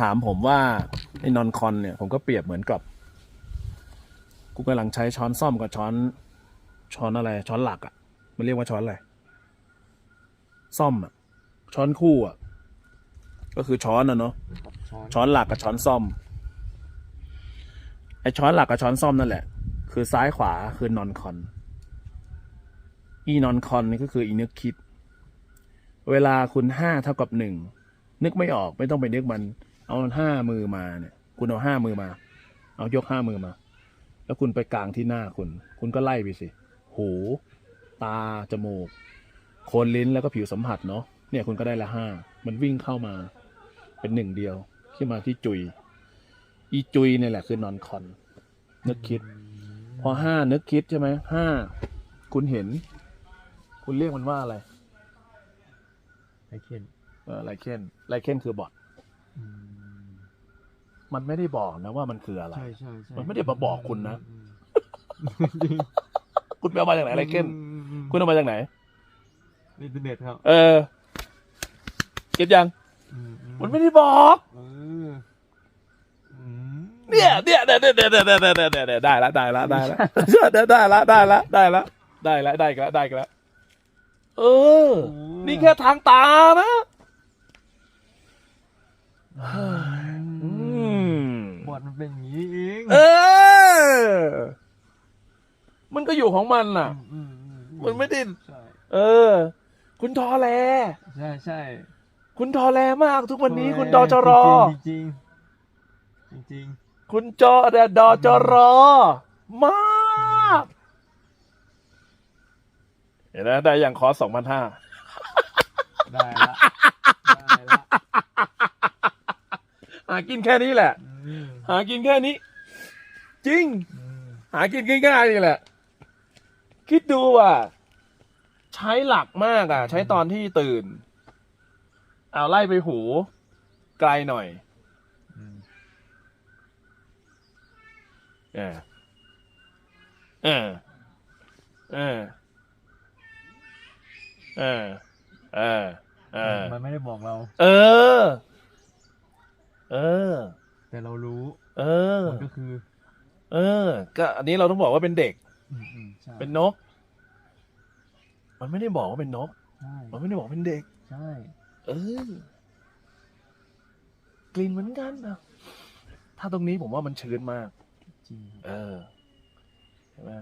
ถามผมว่าไอ้นอนคอนเนี่ยผมก็เปรียบเหมือนกับ กูกำลังใช้ช้อนซ่อมกับช้อน ช้อนอะไร ช้อนหลักอะ่ะ มันเรียกว่าช้อนอะไร ซ่อมอะ่ะ ช้อนคู่อะ่ะ ก็คือช้อนอะเนาะช้อนช้อนหลักกับช้อนซ่อม ไอช้อนหลักกับช้อนซ่อมนั่นแหละ คือซ้ายขวาคือนอนคอน อีนอนคอนนี่ก็คืออีนึกคิด เวลาคุณห้าเท่ากับหนึ่งนึกไม่ออกไม่ต้องไปนึกมัน เอาห้ามือมาเนี่ย คุณเอาห้ามือมา เอายกห้ามือมา แล้วคุณไปกลางที่หน้าคุณ คุณก็ไล่ไปสิ หู ตา จมูก โคนลิ้นแล้วก็ผิวสัมผัสเนาะ เนี่ยคุณก็ได้ละห้า มันวิ่งเข้ามา เป็นหนึ่งเดียว ขึ้นมาที่จุย อีจุยเนี่ยแหละคือนอนคอน นึกคิด พอห้านึกคิดใช่ไหม ห้า คุณเห็น คุณเรียกมันว่าอะไรไอเคนเออไลเคนไลเคนคือบอท มันไม่ได้บอกนะว่ามันคืออะไร ใช่ใช่ใช่มันไม่ได้มาบอกคุณนะอืมคุณไปเอามาจากไหนไลเคนอืมอืมคุณเอามาจากไหนอินเทอร์เน็ตครับ เออ เก็บยังอือืมันไม่ได้บอก เอออืมเนี่ยเนี่ยเนี่ยเนี่ยเนี่ยเนี่ยเนี่ยเนี่ยเนี่ยได้ละได้ละได้ละได้ละได้ละได้ละได้ละได้ละได้ละได้ละเออ นี่แค่ทางตานะ อืมบอด มันเป็นอย่างนี้เองเออ มันก็อยู่ของมันน่ะ อืมอือืมันไม่ได้ ใช่เออ คุณทอแล ใช่ใช่คุณทอแลมากทุกวันนี้ คุณดอจรอ จริงๆจริงๆจริงคุณจอเดดอจรอ มาก เห็นไหมได้อย่างคอสองพันห้าๆได้ละได้ละ หากินแค่นี้แหละ อืม หากินแค่นี้ จริงอืมหากินง่ายๆนี่แหละ คิดดูว่า ใช้หลักมากอะ ใช้ตอนที่ตื่น เอาไล่ไปหู ไกลหน่อยอืมเออเออเออเออเออเออมันไม่ได้บอกเรา เออ เออ แต่เรารู้ เออ มันก็คือ เออ ก็อันนี้เราต้องบอกว่าเป็นเด็ก อืมอืมใช่เป็นนก มันไม่ได้บอกว่าเป็นนก ใช่มันไม่ได้บอกเป็นเด็ก ใช่เออกลิ่นเหมือนกันนะถ้าตรงนี้ผมว่ามันชื้นมาก จริงเออใช่ไหม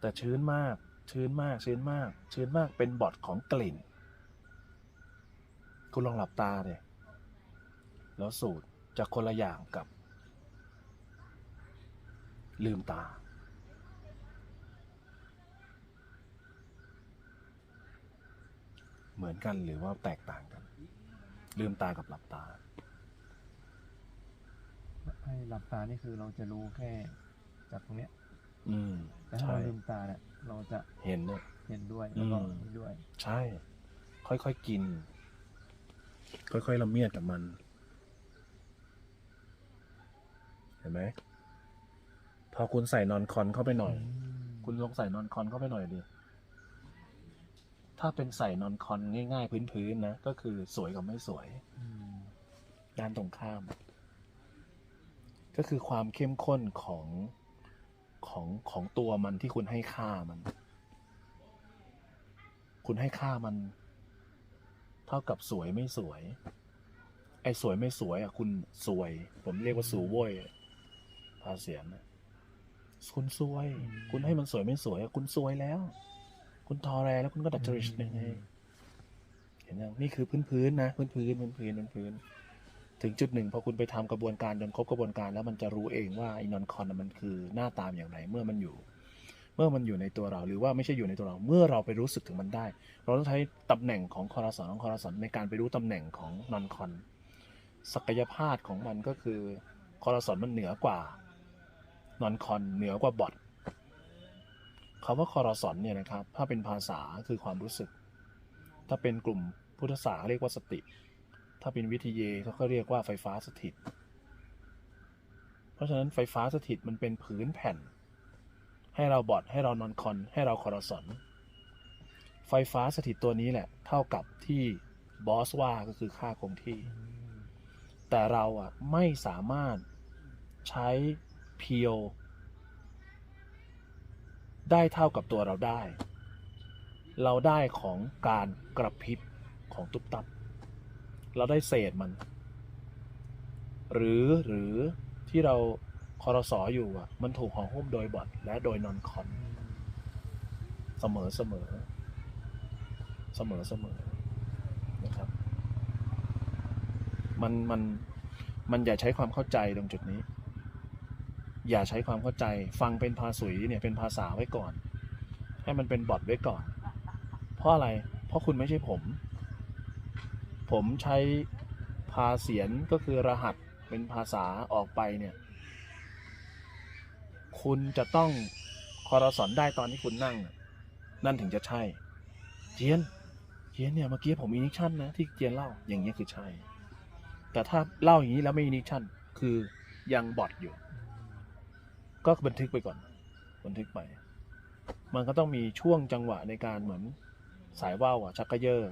แต่ชื้นมาก ชื้นมาก ชื้นมาก ชื้นมากเป็นบอดของกลิ่น คุณลองหลับตาเลยแล้วสูตร จะคนละอย่างกับ ลืมตา เหมือนกันหรือว่าแตกต่างกัน ลืมตากับหลับตาให้หลับตานี่คือเราจะรู้แค่จากตรงเนี้ย อืมแต่ถ้าใช่เราลืมตาเนี่ยเราจะเห็นเนี่ยเห็นด้วยแล้วก็อืมนี่ด้วย ใช่ ค่อยๆกิน ค่อยๆละเมียดกับมัน เห็นไหม พอคุณใส่นอนคอนเข้าไปหน่อย คุณลองใส่นอนคอนเข้าไปหน่อยดิถ้าเป็นใส่นอนคอนง่าย ๆ พื้นๆนะ ก็คือสวยกับไม่สวยด้านตรงข้าม ก็คือความเข้มข้นของของของตัวมันที่คุณให้ค่ามัน คุณให้ค่ามัน เท่ากับสวยไม่สวย ไอ้สวยไม่สวยอะคุณสวย ผมเรียกว่าสูโว้ย ภาเสียนนะคุณสวย คุณให้มันสวยไม่สวยอะคุณสวยแล้ว คุณทอแรแล้วคุณก็ดัดจริตหนึ่งไงเห็นยังนี่คือพื้นพื้นๆนะพื้นพื้นพื้นพื้นพื้นพื้นๆถึงจุดหนึ่งพอคุณไปทำกระบวนการจนครบกระบวนการแล้วมันจะรู้เองว่าไอ้นอนคอนน่ะมันคือหน้าตามอย่างไร เมื่อมันอยู่ เมื่อมันอยู่ในตัวเราหรือว่าไม่ใช่อยู่ในตัวเรา เมื่อเราไปรู้สึกถึงมันได้ เราต้องใช้ตำแหน่งของคอรสอนของคอรสอนในการไปรู้ตำแหน่งของนอนคอนศักยภาพของมันก็คือคอรสอนมันเหนือกว่า นอนคอนเหนือกว่าบอทคำว่าคอรสอนเนี่ยนะครับ ถ้าเป็นภาษาคือความรู้สึก ถ้าเป็นกลุ่มพุทธศาสนาเรียกว่าสติ ถ้าเป็นวิทยาเขาก็เรียกว่าไฟฟ้าสถิต เพราะฉะนั้นไฟฟ้าสถิตมันเป็นผืนแผ่น ให้เราบอดให้เรานอนคอน ให้เราคอรสอน ไฟฟ้าสถิตตัวนี้แหละ เท่ากับที่บอสว่าก็คือค่าคงที่ แต่เราอะไม่สามารถใช้ เพียว ได้เท่ากับตัวเราได้ เราได้ของการกระพริบของตุ๊บตับ เราได้เศษมัน หรือหรือที่เราคอรสออยู่อะ มันถูกห่อหุ้มโดยบอทและโดยนอนคอนเสมอเสมอ เสมอเสมอนะครับ มันมันมันอย่าใช้ความเข้าใจตรงจุดนี้ อย่าใช้ความเข้าใจฟังเป็นภาษุยเนี่ยเป็นภาษาไว้ก่อน ให้มันเป็นบอทไว้ก่อน เพราะอะไร เพราะคุณไม่ใช่ผม ผมใช้พาเสียนก็คือรหัสเป็นภาษาออกไปเนี่ย คุณจะต้องคอรสอนได้ตอนที่คุณนั่ง นั่นถึงจะใช่ เจียนเจียนเนี่ยเมื่อกี้ผมอินิชั่นนะที่เจียนเล่าอย่างนี้คือใช่ แต่ถ้าเล่าอย่างนี้แล้วไม่อินิชั่นคือยังบอทอยู่ ก็บันทึกไปก่อน บันทึกไป มันก็ต้องมีช่วงจังหวะในการเหมือนสายว่าวอะชักกระเยอะ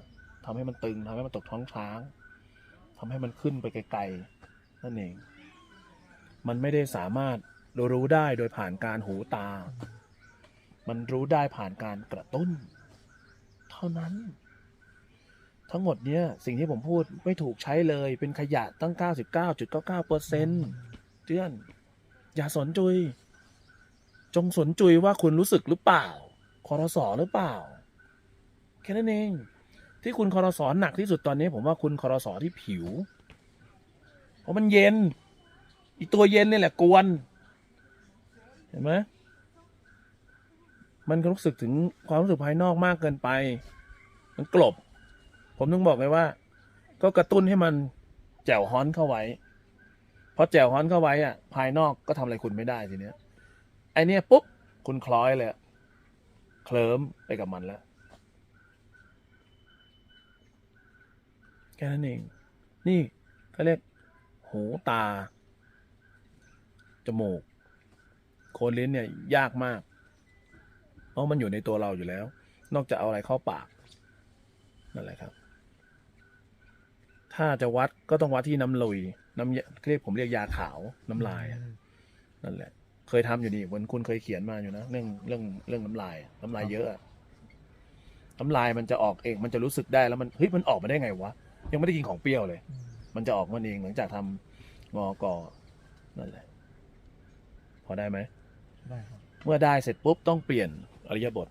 ทำให้มันตึงทำให้มันตกท้องช้างทำให้มันขึ้นไปไกลๆนั่นเอง มันไม่ได้สามารถรู้ได้โดยผ่านการหูตา มันรู้ได้ผ่านการกระตุ้น เท่านั้น ทั้งหมดเนี้ยสิ่งที่ผมพูดไม่ถูกใช้เลยเป็นขยะตั้ง 99.99เปอร์เซ็นต์เตือน อย่าสนจุย จงสนจุยว่าคุณรู้สึกหรือเปล่าคอรสอหรือเปล่า แค่นั้นเอง ที่คุณคอรสอหนักที่สุดตอนนี้ ผมว่าคุณคอรสอที่ผิว เพราะมันเย็น อีตัวเย็นนี่แหละกวน เห็นไหมมันก็รู้สึกถึงความรู้สึกภายนอกมากเกินไป มันกลบ ผมต้องบอกเลยว่า ก็กระตุ้นให้มันแจ่วฮ้อนเข้าไว้ พอแจ่วฮ้อนเข้าไว้อะภายนอกก็ทำอะไรคุณไม่ได้ทีเนี้ยไอเนี้ยปุ๊บคุณคล้อยเลยเคลิ้มไปกับมันแล้วแค่นั้นเอง นี่เขาเรียกหูตา จมูก โคนลิ้นเนี่ยยากมาก เพราะมันอยู่ในตัวเราอยู่แล้ว นอกจากเอาอะไรเข้าปากนั่นแหละครับ ถ้าจะวัดก็ต้องวัดที่น้ำลุย น้ำยาเรียกผมเรียกยาขาวน้ำลายอะนั่นแหละ เคยทำอยู่นี่วันคุณเคยเขียนมาอยู่นะเรื่องเรื่องเรื่องน้ำลายอะน้ำลายเยอะอะน้ำลายมันจะออกเองมันจะรู้สึกได้แล้วมันเฮ้ยมันออกมาได้ไงวะยังไม่ได้กินของเปรี้ยวเลย มันจะออกมันเองหลังจากทำงอกอนั่นแหละ พอได้ไหม ได้ครับ เมื่อได้เสร็จปุ๊บต้องเปลี่ยนอริยบท